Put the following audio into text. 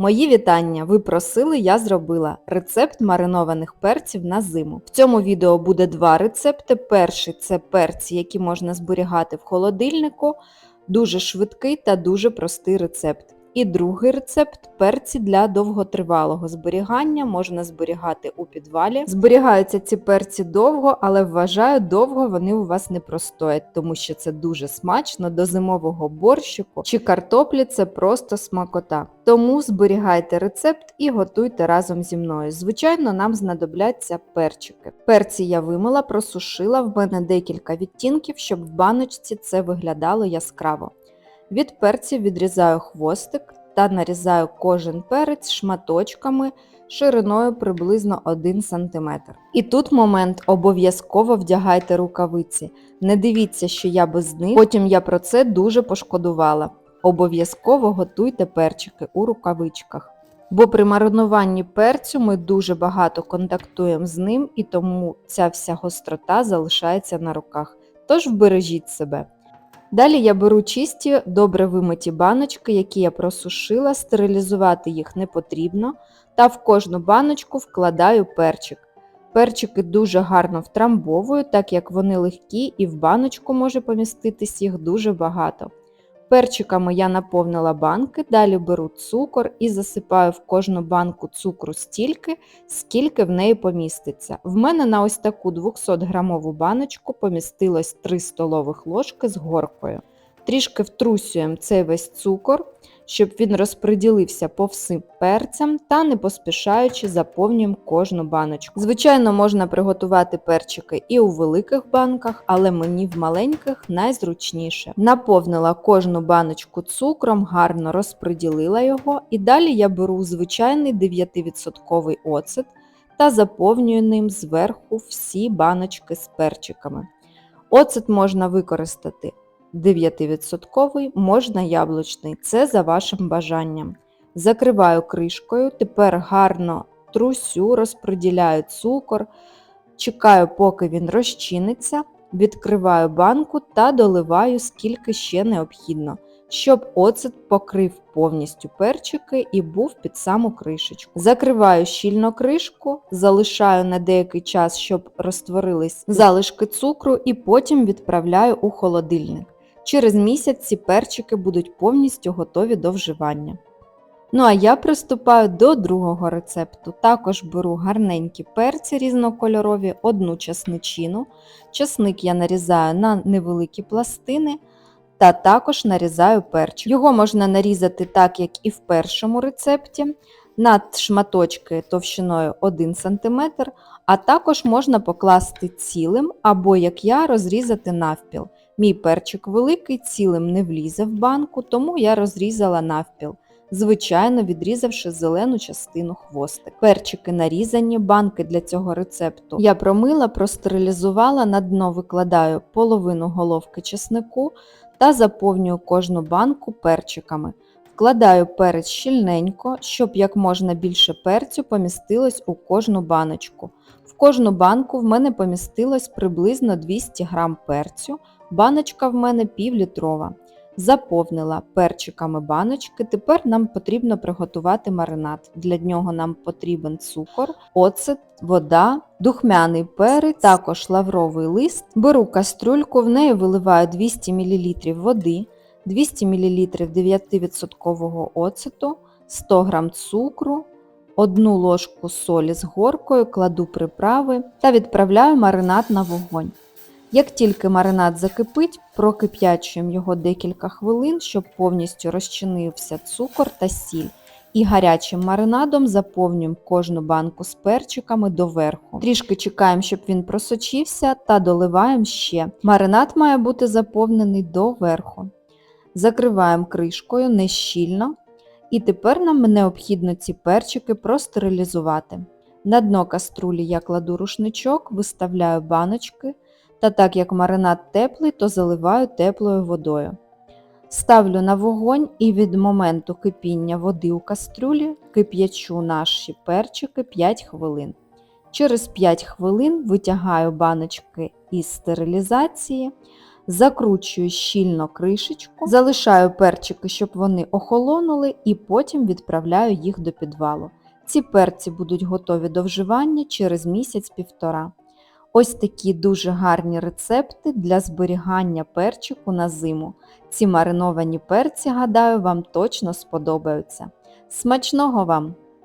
Мої вітання! Ви просили, я зробила рецепт маринованих перців на зиму. В цьому відео буде два рецепти. Перший це перці, які можна зберігати в холодильнику, дуже швидкий та дуже простий рецепт. І другий рецепт перці для довготривалого зберігання можна зберігати у підвалі. Зберігаються ці перці довго, але вважаю, довго вони у вас не простоять, тому що це дуже смачно до зимового борщику чи картоплі це просто смакота. Тому зберігайте рецепт і готуйте разом зі мною. Звичайно, нам знадобляться перчики. Перці я вимила, просушила, в мене декілька відтінків, щоб в баночці це виглядало яскраво. Від перців відрізаю хвостик та нарізаю кожен перець шматочками шириною приблизно 1 см. І тут момент обов'язково вдягайте рукавиці. Не дивіться, що я без них, потім я про це дуже пошкодувала. Обов'язково готуйте перчики у рукавичках. Бо при маринуванні перцю ми дуже багато контактуємо з ним і тому ця вся гострота залишається на руках. Тож вбережіть себе. Далі я беру чисті, добре вимиті баночки, які я просушила, стерилізувати їх не потрібно, та в кожну баночку вкладаю перчик. Перчики дуже гарно втрамбовую, так як вони легкі і в баночку може поміститись їх дуже багато. Перчиками я наповнила банки, далі беру цукор і засипаю в кожну банку цукру стільки, скільки в неї поміститься. В мене на ось таку 200 грамову баночку помістилось 3 столових ложки з горкою. Трішки втрусюємо цей весь цукор, щоб він розподілився по всім перцям та не поспішаючи заповнюємо кожну баночку. Звичайно, можна приготувати перчики і у великих банках, але мені в маленьких найзручніше. Наповнила кожну баночку цукром, гарно розподілила його, і далі я беру звичайний 9% оцет та заповнюю ним зверху всі баночки з перчиками. Оцет можна використати 9% можна яблучний, це за вашим бажанням. Закриваю кришкою, тепер гарно трусю, розподіляю цукор, чекаю, поки він розчиниться, відкриваю банку та доливаю скільки ще необхідно, щоб оцет покрив повністю перчики і був під саму кришечку. Закриваю щільно кришку, залишаю на деякий час, щоб розтворились залишки цукру, і потім відправляю у холодильник. Через місяць ці перчики будуть повністю готові до вживання. Ну а я приступаю до другого рецепту. Також беру гарненькі перці різнокольорові, одну часничину. Часник я нарізаю на невеликі пластини та також нарізаю перчик. Його можна нарізати так, як і в першому рецепті, на шматочки товщиною 1 см, а також можна покласти цілим або, як я, розрізати навпіл. Мій перчик великий, цілим не влізе в банку, тому я розрізала навпіл, звичайно відрізавши зелену частину хвостик. Перчики нарізані, банки для цього рецепту я промила, простерилізувала, на дно викладаю половину головки чеснику та заповнюю кожну банку перчиками. Вкладаю перець щільненько, щоб як можна більше перцю помістилось у кожну баночку. В кожну банку в мене помістилось приблизно 200 г перцю. Баночка в мене півлітрова. Заповнила перчиками баночки. Тепер нам потрібно приготувати маринад. Для нього нам потрібен цукор, оцет, вода, духмяний перець, також лавровий лист. Беру кастрюльку, в неї виливаю 200 мл води, 200 мл 9% оцету, 100 г цукру. Одну ложку солі з горкою кладу приправи та відправляю маринад на вогонь. Як тільки маринад закипить, прокип'ячуємо його декілька хвилин, щоб повністю розчинився цукор та сіль. І гарячим маринадом заповнюємо кожну банку з перчиками доверху. Трішки чекаємо, щоб він просочився, та доливаємо ще. Маринад має бути заповнений доверху. Закриваємо кришкою не щільно. І тепер нам необхідно ці перчики простерилізувати. На дно каструлі я кладу рушничок, виставляю баночки. Та так як маринад теплий, то заливаю теплою водою. Ставлю на вогонь і від моменту кипіння води у кастрюлі кип'ячу наші перчики 5 хвилин. Через 5 хвилин витягаю баночки із стерилізації, Закручую щільно кришечку, залишаю перчики, щоб вони охолонули, і потім відправляю їх до підвалу. Ці перці будуть готові до вживання через місяць-півтора. Ось такі дуже гарні рецепти для зберігання перчику на зиму. Ці мариновані перці, гадаю, вам точно сподобаються. Смачного вам!